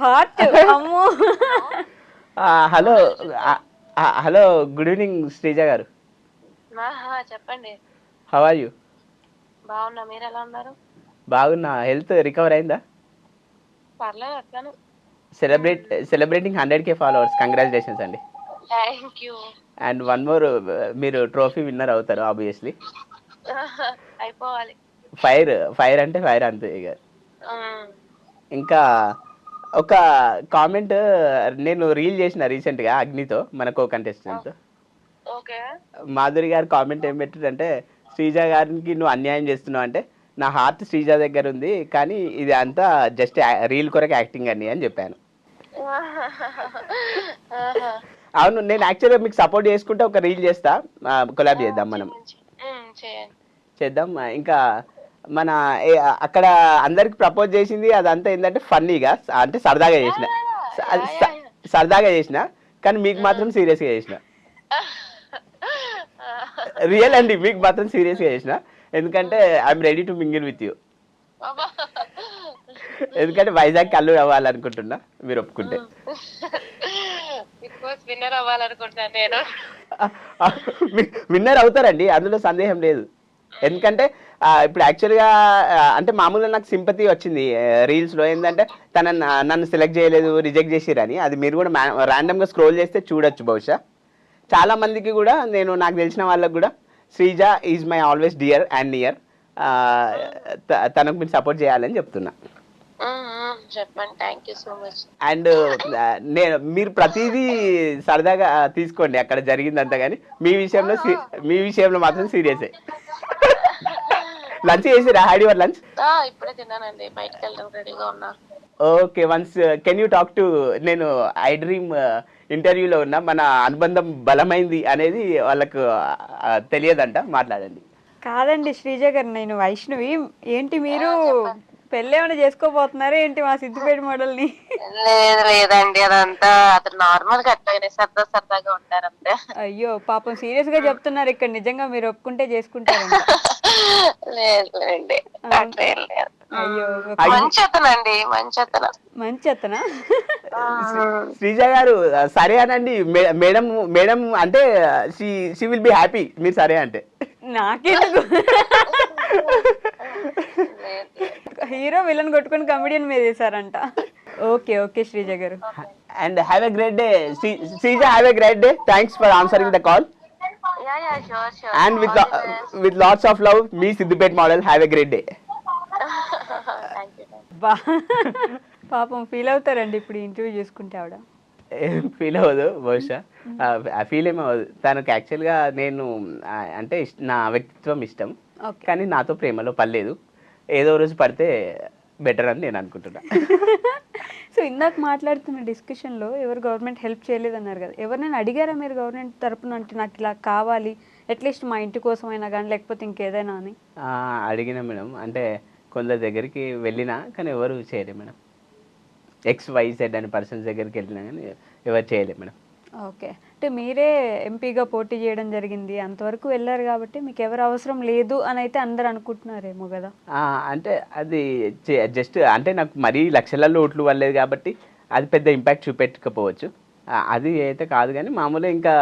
Heart అమ్మో. Hello hello good evening Sreeja గారు. చెప్పండి. హౌ ఆర్ యూ బాగున్నా మీరు ఎలా ఉన్నారు? బాగున్నా. హెల్త్ రికవర్ అయిందా? పర్లేదు అట్లానే. Celebrate celebrating hundred K followers congratulations అండి. Thank you and one more మీరు ట్రోఫీ విన్నర్ అవుతారు ఆబ్వియస్లీ అయిపోవాలి. ఫైర్ ఫైర్ అంటే ఫైర్ అంతే ఇక. ఉమ్, ఇంకా ఒక కామెంట్ నేను రీల్ చేసిన రీసెంట్గా అగ్నితో మన కో కంటెస్టెంట్ ఓకే. మాధురి గారు కామెంట్ ఏం పెట్టారంటే శ్రీజ గారికి నువ్వు అన్యాయం చేస్తున్నావు అంటే నా హార్ట్ శ్రీజ దగ్గర ఉంది కానీ ఇది అంతా జస్ట్ రీల్ కొరకు యాక్టింగ్ అని అని చెప్పాను. అవును నేను యాక్చువల్గా మీకు సపోర్ట్ చేసుకుంటే ఒక రీల్ చేస్తా కొలాబ్ చేద్దాం మనం. చేద్దాం ఇంకా మన అక్కడ అందరికి ప్రపోజ్ చేసింది అదంతా ఏంటంటే ఫన్నీగా అంటే సరదాగా చేసిన. సరదాగా చేసిన కానీ మీకు మాత్రం సీరియస్గా చేసిన. రియల్ అండి మీకు మాత్రం సీరియస్గా చేసిన. ఎందుకంటే I'm ready to mingle with you. ఎందుకంటే వైజాగ్ కళ్ళు అవ్వాలనుకుంటున్నా మీరు ఒప్పుకుంటే. విన్నర్ అవ్వాలనుకుంటున్నాను నేను. విన్నర్ అవుతారండి అందులో సందేహం లేదు. ఎందుకంటే ఇప్పుడు యాక్చువల్గా అంటే మామూలుగా నాకు సింపతి వచ్చింది రీల్స్లో ఏంటంటే తన నన్ను సెలెక్ట్ చేయలేదు రిజెక్ట్ చేసిరని. అది మీరు కూడా ర్యాండమ్గా స్క్రోల్ చేస్తే చూడొచ్చు బహుశా. చాలా మందికి కూడా నేను నాకు తెలిసిన వాళ్ళకి కూడా Sreeja is my always dear and near తనకు మీరు సపోర్ట్ చేయాలని చెప్తున్నా. అండ్ నేను మీరు ప్రతిదీ సరదాగా తీసుకోండి. అక్కడ జరిగిందంతా కానీ మీ విషయంలో మీ విషయంలో మాత్రం సీరియసే లంచ్ చేసిరా? హ్యాడ్ యువర్ లంచ్ ఇప్పుడే తిన్నానండి. బయటకు వెళ్ళడం రెడీగా ఉన్నా. Okay once can you talk to నేను ఐ డ్రీమ్ ఇంటర్వ్యూలో ఉన్న. మన అనుబంధం బలమైంది అనేది వాళ్ళకు ఆ, తెలియదంట. మాట్లాడండి. కాదండి శ్రీజ గారు నేను వైష్ణవి. ఏంటి మీరు పెళ్ళి ఏమైనా చేసుకోబోతున్నారా? ఏంటి మా సిద్దిపేట మోడల్ని? లేదు లేదండి. అదంతా అతను నార్మల్గా అట్లాగనే సరదా సరదాగా ఉంటారు అంతే అయ్యో పాపం సీరియస్గా చెప్తున్నారు ఇక్కడ. నిజంగా మీరు ఒప్పుకుంటే చేసుకుంటారండి లేదు. అయ్యో మంచి అతనండి మంచి అతను మంచి అతనా శ్రీజ గారు సరే అనండి. మేడం మేడం అంటే she she will be happy. మీరు సరే అంటే. నాకెందుకు? హీరో విలన్ కొట్టుకుని కమెడియన్ మీద వేసారంట ఓకే ఓకే శ్రీజ గారు. And have a great day. Sreeja have a great day. Thanks for answering the call. Yeah yeah sure sure and with with lots of love me Siddipet model have a great day thank you బా పాపం feel అవుతారండి ఇప్పుడు interview చేసుకుంటే ఆవిడ. ఏం feel అవ్వదు బహుశా. ఆ ఫీల్ ఏమో అవ్వదు. తనకు యాక్చువల్గా నేను ఆ, అంటే నా వ్యక్తిత్వం ఇష్టం. ఓకే. కానీ నాతో ప్రేమలో పడలేదు. ఏదో రోజు పడితే బెటర్ అని నేను అనుకుంటున్నా. సో ఇందాక మాట్లాడుతున్న డిస్కషన్లో ఎవరు గవర్నమెంట్ హెల్ప్ చేయలేదన్నారు కదా. ఎవరినైనా అడిగారా మీరు గవర్నమెంట్ తరపున అంటే నాకు ఇలా కావాలి అట్లీస్ట్ మా ఇంటి కోసమైనా కానీ లేకపోతే ఇంకేదైనా అని? అడిగిన మేడం. అంటే కొందరి దగ్గరికి వెళ్ళినా కానీ ఎవరు చేయలేదు మేడం. ఎక్స్ వై జెడ్ అనే పర్సన్స్ దగ్గరికి వెళ్ళినా కానీ ఎవరు చేయలేదు మేడం. ఓకే. అంటే మీరే ఎంపీగా పోటీ చేయడం జరిగింది. అంతవరకు వెళ్ళారు కాబట్టి మీకు ఎవరు అవసరం లేదు అని అయితే అందరు అనుకుంటున్నారేమో కదా. అంటే అది జస్ట్ అంటే నాకు మరీ లక్షలలో ఓట్లు వల్లేదు కాబట్టి అది పెద్ద ఇంపాక్ట్ చూపెట్టకపోవచ్చు. అది అయితే కాదు కానీ మామూలుగా ఇంకా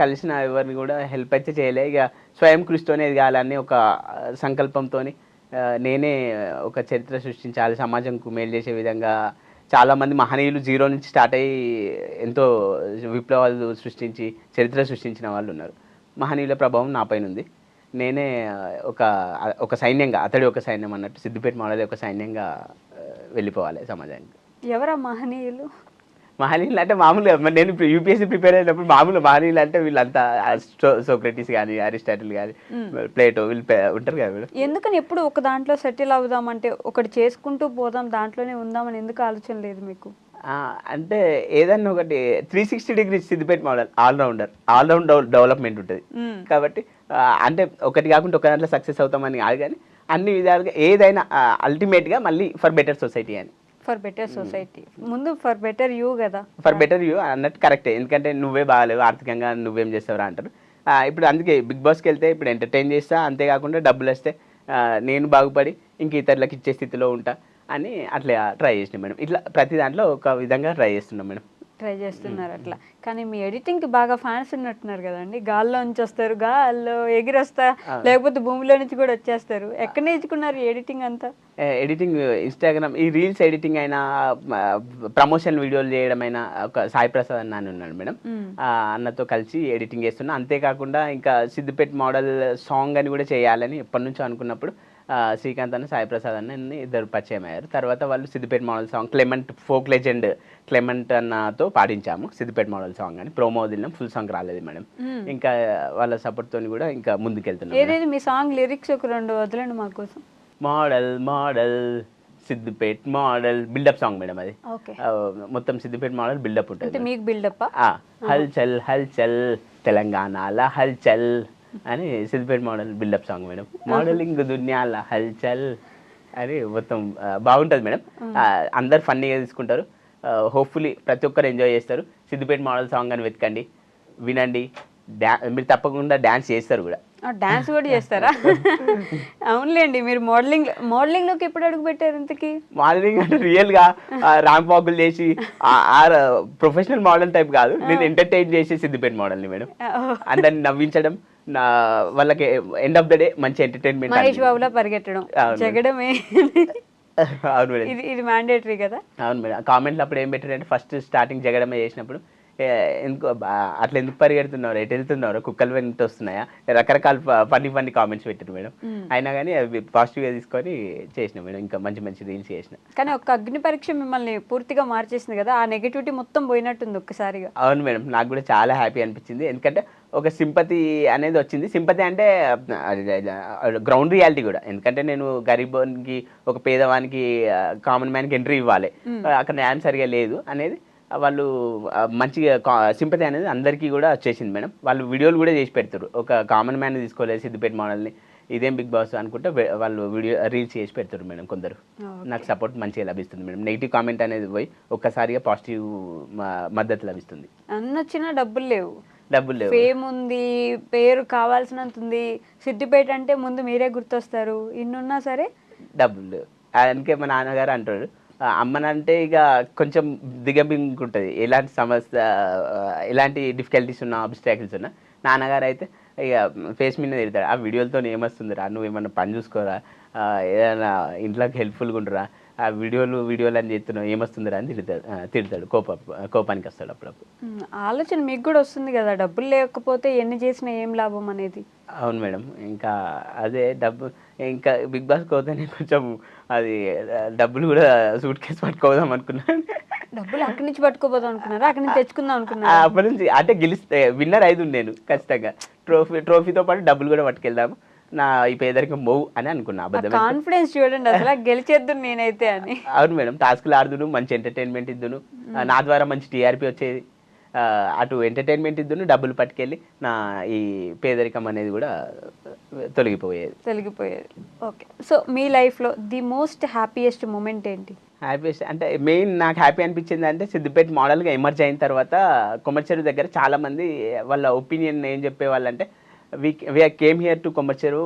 కలిసిన ఎవరిని కూడా హెల్ప్ అయితే చేయలే. ఇక స్వయం కృషితోనే ఎదగాలని ఒక సంకల్పంతో నేనే ఒక చరిత్ర సృష్టించాలి సమాజంకు మేలు చేసే విధంగా చాలామంది మహనీయులు జీరో నుంచి స్టార్ట్ అయ్యి ఎంతో విప్లవాలు సృష్టించి చరిత్ర సృష్టించిన వాళ్ళు ఉన్నారు. మహనీయుల ప్రభావం నాపైన ఉంది. నేనే ఒక ఒక సైన్యంగా అతడి ఒక సైన్యం అన్నట్టు సిద్దిపేట మోడల్ ఒక సైన్యంగా వెళ్ళిపోవాలి సమాజానికి. ఎవరా మహనీయులు? మహనీయులు అంటే మామూలుగా నేను యూపీఎస్సీ ప్రిపేర్ అయినప్పుడు మామూలు మహనీయులు అంటే వీళ్ళంతా సోక్రటీస్ కానీ అరిస్టాటిల్ కానీ ప్లేటో వీళ్ళు ఉంటారు కదా మేడం. ఎందుకని ఎప్పుడు ఒక దాంట్లో సెటిల్ అవుదామంటే ఒకటి చేసుకుంటూ పోదాం దాంట్లోనే ఉందామని ఎందుకు ఆలోచన లేదు మీకు? అంటే ఏదన్నా ఒకటి three sixty degree Siddipet model allrounder allround development ఉంటుంది. కాబట్టి అంటే ఒకటి కాకుండా ఒక దాంట్లో సక్సెస్ అవుతామని కాదు కానీ అన్ని విధాలుగా ఏదైనా అల్టిమేట్గా మళ్ళీ ఫర్ బెటర్ సొసైటీ అని. For better society. ముందు ఫర్ బెటర్ యూ కదా. ఫర్ బెటర్ యూ అన్నట్టు కరెక్టే. ఎందుకంటే నువ్వే బాగాలేవు ఆర్థికంగా నువ్వేం చేస్తావురా అంటారు. ఇప్పుడు అందుకే బిగ్ బాస్కి వెళ్తే ఇప్పుడు ఎంటర్టైన్ చేస్తా అంతేకాకుండా డబ్బులు వస్తే నేను బాగుపడి ఇంక ఇతరులకు ఇచ్చే స్థితిలో ఉంటా అని అట్లా ట్రై చేసినాం మేడం. ఇట్లా ప్రతి దాంట్లో ఒక విధంగా ట్రై చేస్తున్నాం మేడం. ట్రై చేస్తున్నారు అట్లా. కానీ మీ ఎడిటింగ్కి బాగా ఫ్యాన్స్ ఉన్నట్టున్నారు కదండి. గాల్లో నుంచి వస్తారు గాల్లో ఎగిరి వస్తా లేకపోతే భూమిలో నుంచి కూడా వచ్చేస్తారు. ఎక్కడ నేర్చుకున్నారు ఎడిటింగ్ అంతా? ఎడిటింగ్ ఇన్స్టాగ్రామ్ ఈ రీల్స్ ఎడిటింగ్ అయినా ప్రమోషన్ వీడియోలు చేయడం అయినా ఒక సాయి ప్రసాద్ అన్న అని ఉన్నాడు మేడం. అన్నతో కలిసి ఎడిటింగ్ చేస్తున్నా. అంతేకాకుండా ఇంకా సిద్దిపేట మోడల్ సాంగ్ అని కూడా చేయాలని ఎప్పటి నుంచో అనుకున్నప్పుడు శ్రీకాంత్ అన్న సాయి ప్రసాద్ అన్న అన్ని ఇద్దరు పరిచయం అయ్యారు. తర్వాత వాళ్ళు Siddipet model song Clement folk legend Clement అన్నతో పాడించాము సిద్దిపేట మోడల్ సాంగ్ అని. ప్రోమో వదిలినాం ఫుల్ సాంగ్ రాలేదు మేడం. ఇంకా వాళ్ళ సపోర్ట్ తోని కూడా ఇంకా ముందుకెళ్తున్నాం మీ సాంగ్ లిరిక్స్ ఒక రెండు వదలండి మా కోసం? Model model Siddipet model buildup song madam అది. మొత్తం సిద్దిపేట మోడల్ బిల్డప్ ఉంటుంది. మీకు బిల్డప్ ఆ, హల్చల్ హల్చల్ తెలంగాణల హల్చల్. అని Siddipet model buildup song madam. Modelling దునియాల హల్చల్ అని మొత్తం బాగుంటుంది మేడం. అందరు ఫన్నీగా తీసుకుంటారు. హోప్ఫుల్లీ ప్రతి ఒక్కరు ఎంజాయ్ చేస్తారు. సిద్దిపేట మోడల్ సాంగ్ అని వెతకండి వినండి. డా మీరు తప్పకుండా డ్యాన్స్ చేస్తారు కూడా. డాన్స్ కూడా చేస్తారా? అవునులేండి మీరు మోడలింగ్ మోడలింగ్లోకి ఎప్పుడు అడుగు పెట్టారు ఇంతకి? మోడలింగ్ అంటే రియల్గా ర్యాంప్ వాకులు చేసి ప్రొఫెషనల్ మోడల్ టైప్ కాదు. నేను ఎంటర్టైన్ చేసి సిద్దిపేట మోడల్ని మేడం. అందరిని నవ్వించడం నా వాళ్ళకి ఎండ్ ఆఫ్ ద డే మంచి ఎంటర్టైన్మెంట్ మహేష్ బాబులా పరిగెట్టడం. జగడమే. అవును మేడం. ఇది ఇది మ్యాండేటరీ కదా? అవును మేడం. కామెంట్లు అప్పుడు ఏం పెట్టారంటే ఫస్ట్ స్టార్టింగ్ జగడమే చేసినప్పుడు ఎందుకు అట్లా ఎందుకు పరిగెడుతున్నారు? ఎటు వెళ్తున్నారు? కుక్కలు వెంట వస్తున్నాయా? రకరకాల ఫన్నీ ఫన్నీ కామెంట్స్ పెట్టారు మేడం. అయినా కానీ అవి పాజిటివ్గా తీసుకొని చేసిన మేడం. ఇంకా మంచి మంచి రీల్స్ చేసిన. కానీ ఒక అగ్ని పరీక్ష మిమ్మల్ని పూర్తిగా మార్చేసింది కదా ఆ నెగిటివిటీ మొత్తం పోయినట్టుంది ఒక్కసారిగా. అవును మేడం. నాకు కూడా చాలా హ్యాపీ అనిపించింది. ఎందుకంటే ఒక సింపతి అనేది వచ్చింది. సింపతి అంటే గ్రౌండ్ రియాలిటీ కూడా. ఎందుకంటే నేను గరీబోన్కి ఒక పేదవానికి కామన్ మ్యాన్కి ఎంట్రీ ఇవ్వాలి. అక్కడ న్యాయం సరిగా లేదు అనేది వాళ్ళు మంచిగా సింపతి అనేది అందరికీ కూడా వచ్చేసింది మేడం. వాళ్ళు వీడియోలు కూడా చేసి పెడతారు. ఒక కామన్ మ్యాన్ తీసుకోలేదు సిద్దిపేట మోడల్ని ఇదేం బిగ్ బాస్ అనుకుంటే వాళ్ళు వీడియో రీల్స్ చేసి పెడతారు మేడం కొందరు. నాకు సపోర్ట్ మంచిగా లభిస్తుంది మేడం. నెగిటివ్ కామెంట్ అనేది పోయి ఒక్కసారిగా పాజిటివ్ మద్దతు లభిస్తుంది. అన్న వచ్చినా డబ్బులు లేవు. డబ్బులు లేవు. ఫేమ్ ఉంది పేరు కావాల్సినంత ఉంది. సిద్దిపేట అంటే ముందు మీరే గుర్తొస్తారు. ఇన్నున్నా సరే డబ్బులు అందుకే మా నాన్నగారు అంటాడు "ఆ, అమ్మనంటే ఇక కొంచెం దిగబింగుంటుంది ఎలాంటి సమస్య ఎలాంటి డిఫికల్టీస్ ఉన్నా అబ్స్టాకిల్స్ ఉన్నా నాన్నగారు అయితే ఇక ఫేస్ మీద తిడతాడు. ఆ వీడియోలతో ఏమొస్తుందిరా? నువ్వు ఏమన్నా పని చూసుకోరా? ఏదైనా ఇంట్లోకి హెల్ప్ఫుల్గా ఉండరా? ఆ వీడియోలు వీడియోలు అని చెప్తున్నావు ఏమొస్తుందిరా అని తిడతాడు. తిడతాడు. కోప కోపానికి వస్తాడు అప్పుడప్పుడు. ఆలోచన మీకు కూడా వస్తుంది కదా డబ్బులు లేకపోతే ఎన్ని చేసినా ఏం లాభం అనేది? అవును మేడం. ఇంకా అదే డబ్బు ఇంకా బిగ్ బాస్ పోతేనే కొంచెం అది డబ్బులు కూడా సూట్ కేసు పట్టుకోదాం అనుకున్నాను. డబ్బులు అక్కడి నుంచి పట్టుకోపోదాం అనుకున్నారా? అక్కడి నుంచి తెచ్చుకుందాం ఆ, అనుకున్నారా అప్పటి నుంచి అంటే గెలిస్తే విన్నర్ ఐదు నేను ఖచ్చితంగా. ట్రోఫీ ట్రోఫీతో పాటు డబ్బులు కూడా పట్టుకెళ్దాము. నా ఈ పేదరికం మోవు అని అనుకున్నా అబద్ధం కాన్ఫిడెన్స్ చూడండి అసలు గెలిచేద్దు నేనైతే అని. అవును మేడం టాస్క్లు ఆడుదును మంచి ఎంటర్టైన్మెంట్ ఇద్దును. నా ద్వారా మంచి టీఆర్పీ వచ్చేది. అటు ఎంటర్టైన్మెంట్ ఇద్దును డబ్బులు పట్టుకెళ్ళి నా ఈ పేదరికం అనేది కూడా తొలగిపోయేది. తొలగిపోయేది. ఓకే. సో మీ లైఫ్లో ది మోస్ట్ హ్యాపీయెస్ట్ మూమెంట్ ఏంటి? హ్యాపీయెస్ట్ అంటే మెయిన్ నాకు హ్యాపీ అనిపించింది అంటే సిద్దిపేట మోడల్గా ఎమర్జ్ అయిన తర్వాత కొమ్మర్చెరు దగ్గర చాలా మంది వాళ్ళ ఒపీనియన్ ఏం చెప్పేవాళ్ళంటే we we came here to Kommarcheru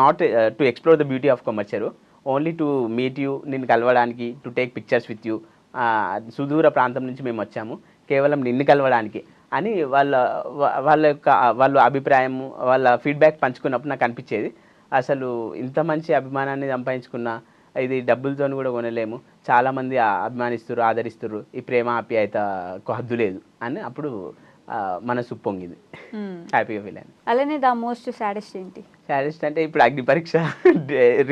not to explore the beauty of Kommarcheru only to meet you నిన్ను కలవడానికి to take pictures with you సుదూర ప్రాంతం నుంచి మేము వచ్చాము కేవలం నిన్ను కలవడానికి అని వాళ్ళ వాళ్ళ యొక్క వాళ్ళ అభిప్రాయం వాళ్ళ ఫీడ్బ్యాక్ పంచుకున్నప్పుడు నాకు అనిపించేది. అసలు ఇంత మంచి అభిమానాన్ని సంపాదించుకున్న ఇది డబ్బులతో కూడా కొనలేము. చాలామంది అభిమానిస్తారు ఆదరిస్తారు ఈ ప్రేమ ఆప్యాయత హద్దు లేదు అని అప్పుడు మనసు పొంగింది. హ్యాపీగా ఫీల్ అయింది అలానే ద మోస్ట్ సాడెస్ట్ ఏంటి? సాడెస్ట్ అంటే ఇప్పుడు అగ్ని పరీక్ష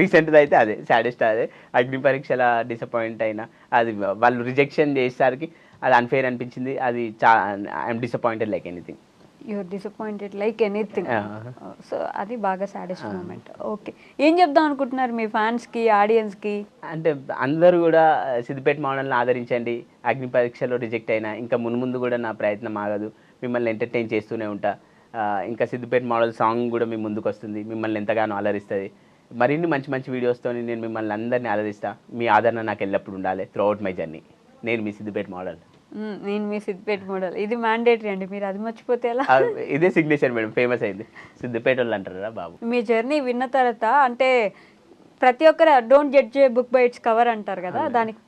రీసెంట్ది అయితే అదే సాడెస్ట్ అదే. అగ్ని పరీక్షల డిసప్పాయింట్ అయినా అది వాళ్ళు రిజెక్షన్ చేసేసరికి అది అన్ఫేర్ అనిపించింది అది చా I'm disappointed like anything your disappointed like anything so అది బాగా సాడెస్ట్ మూమెంట్ ఓకే ఏం చెప్దాం అనుకుంటున్నారు మీ ఫ్యాన్స్కి ఆడియన్స్కి అంటే అందరూ కూడా సిద్దిపేట మోడల్ని ఆదరించండి. అగ్ని పరీక్షలో రిజెక్ట్ అయినా ఇంకా మున్ముందు కూడా నా ప్రయత్నం ఆగదు. మిమ్మల్ని ఎంటర్టైన్ చేస్తూనే ఉంటా. ఇంకా సిద్దిపేట మోడల్ సాంగ్ కూడా మీ ముందుకు వస్తుంది మిమ్మల్ని ఎంతగానో అలరిస్తుంది. మరిన్ని మంచి మంచి వీడియోస్తో నేను మిమ్మల్ని అందరినీ అలరిస్తా. మీ ఆదరణ నాకు ఎల్లప్పుడు ఉండాలి. త్రూ అవుట్ మై జర్నీ నేను మీ సిద్దిపేట మోడల్ నేను మీ సిద్దిపేట మోడల్ ఇది మ్యాండేటరీ అండి. మీరు అది మర్చిపోతే ఎలా? ఇదే సిగ్నేచర్ మేడం. ఫేమస్ అయింది. సిద్దిపేట వాళ్ళు అంటారా బాబు? మీ జర్నీ విన్న తర్వాత అంటే ప్రతి ఒక్కరు don't judge book by its cover అంటారు కదా దానికి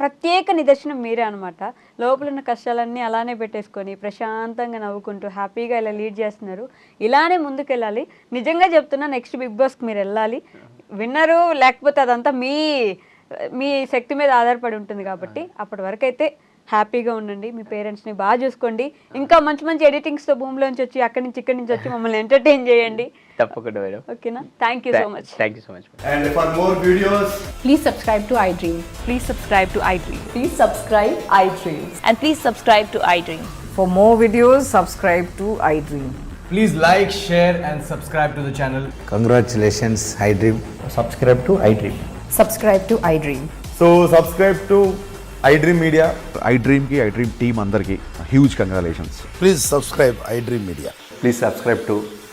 ప్రత్యేక నిదర్శనం మీరే అనమాట లోపల ఉన్న కష్టాలన్నీ అలానే పెట్టేసుకొని ప్రశాంతంగా నవ్వుకుంటూ హ్యాపీగా ఇలా లీడ్ చేస్తున్నారు. ఇలానే ముందుకెళ్ళాలి. నిజంగా చెప్తున్నా నెక్స్ట్ బిగ్ బాస్కి మీరు వెళ్ళాలి. విన్నరు లేకపోతే అదంతా మీ మీ శక్తి మీద ఆధారపడి ఉంటుంది కాబట్టి అప్పటి వరకు అయితే హ్యాపీగా ఉండండి. మీ పేరెంట్స్ని బాగా చూసుకోండి. ఇంకా మంచి మంచి ఎడిటింగ్స్తో భూమిలోంచి వచ్చి అక్కడి నుంచి ఇక్కడి నుంచి వచ్చి మమ్మల్ని ఎంటర్టైన్ చేయండి. తప్పకుండా మేడం ఓకేనా thank you so much thank you so much And for more videos, Please subscribe to iDream. Please subscribe to iDream. Please subscribe iDream. And please subscribe to iDream. For more videos, subscribe to iDream. please like, share, and subscribe to the channel. Congratulations, iDream. Subscribe to iDream. Subscribe to iDream. So, subscribe to iDream Media. I డ్రీమ్కి I dream team అందరికీ huge congratulations Please subscribe iDream Media. Please subscribe